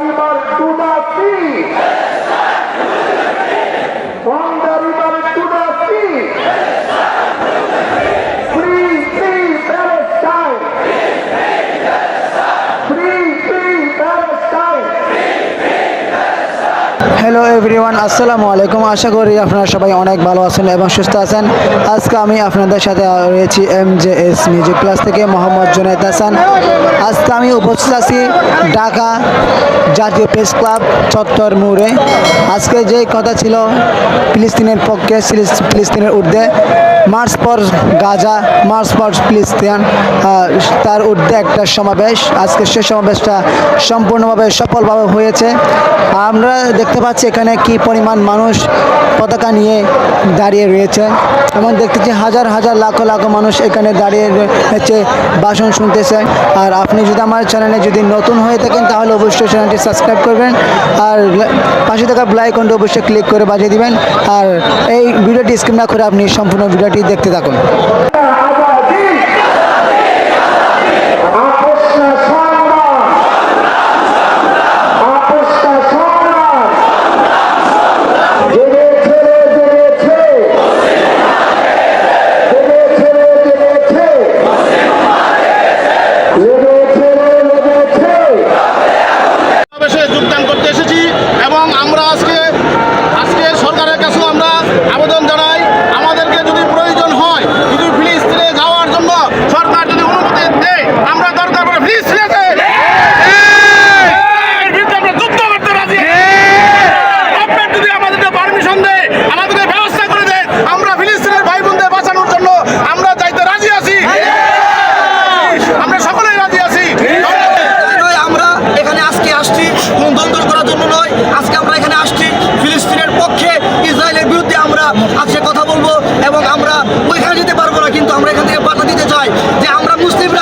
Bye. Hello everyone আসসালামু আলাইকুম আশা করি আপনারা সবাই অনেক ভালো আছেন এবং সুস্থ আছেন। আজকে আমি আপনাদের সাথে রয়েছি M J S music class থেকে মোহাম্মদ জুনাইদ হাসান। আজকে আমি উপস্থিত আছি ঢাকা জাতীয় প্রেস ক্লাব চত্বর মোড়ে আজকে যে কথা ছিল ফিলিস্তিনের পক্ষে ফিলিস- ফিলিস্তিনের ঊর্ধ্বে, মার্চ পর গাজা, মার্চ পর ফিলিস্তিন তার ঊর্ধ্বে একটা সমাবেশ। আজকে সে সমাবেশটা সম্পূর্ণভাবে সফলভাবে হয়েছে। আমরা দেখতে পাচ্ছি এখানে কি পরিমাণ মানুষ পতাকা নিয়ে দাঁড়িয়ে রয়েছে। এবং দেখতেছি হাজার হাজার, লাখো লাখো মানুষ এখানে দাঁড়িয়ে রয়েছে, ভাষণ শুনতেছে। আর আপনি যদি আমার চ্যানেলে যদি নতুন হয়ে থাকেন, তাহলে অবশ্যই চ্যানেলটি সাবস্ক্রাইব করবেন। আর পাশে থাকা ব্লাইকনটা অবশ্যই ক্লিক করে বাজিয়ে দিবেন। আর এই ভিডিওটি স্ক্রিন না করে আপনি সম্পূর্ণ ভিডিওটি দেখতে থাকুন।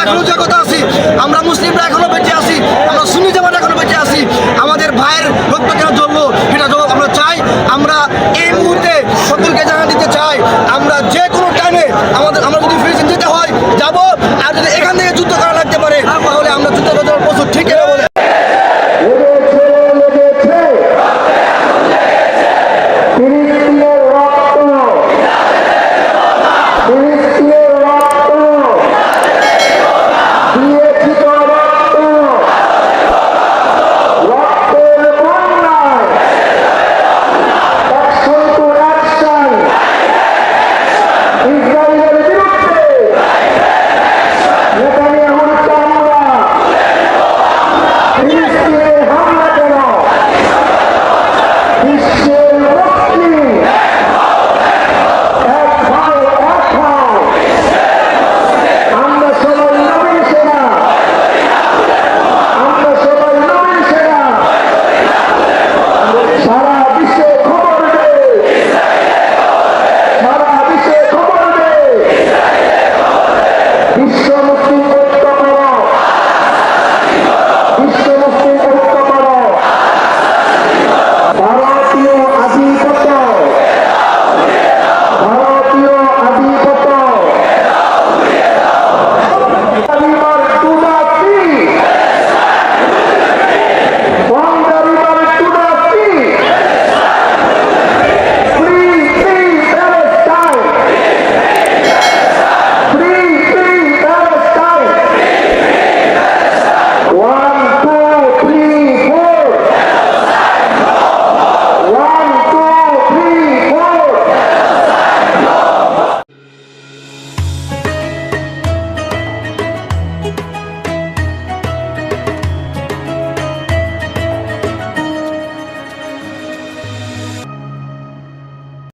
এখনও কথা আছি আমরা মুসলিমরা এখন